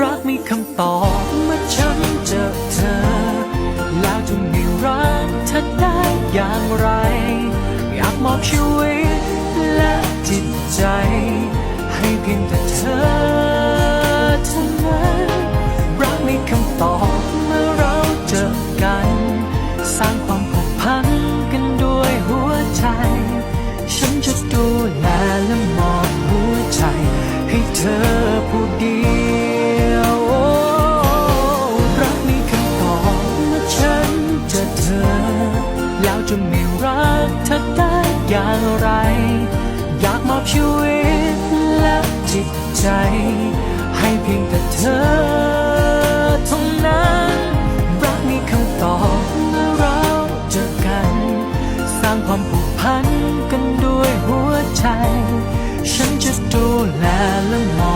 รักมีคำตอบเมื่อฉันเจอเธอ แล้วจะม่รักเธอได้อย่างไร อยากมอบชีวิตและจิตใจ ให้เพียงแต่เธอเท่านั้นรักมีคำตอบเมื่อเราเจอกัน สร้างความผูกพันกันด้วยหัวใจ ฉันจะดูแลและมอบหัวใจ ให้เธอผู้เดียว แล้วจะไม่รักเธอได้อย่างไร อยากมอบชีวิตและจิตใจ ให้เพียงแต่เธอเท่านั้น รักมีคำตอบเมื่อเราเจอกัน สร้างความผูกพันกันด้วยหัวใจ ฉันจะดูแลและมอ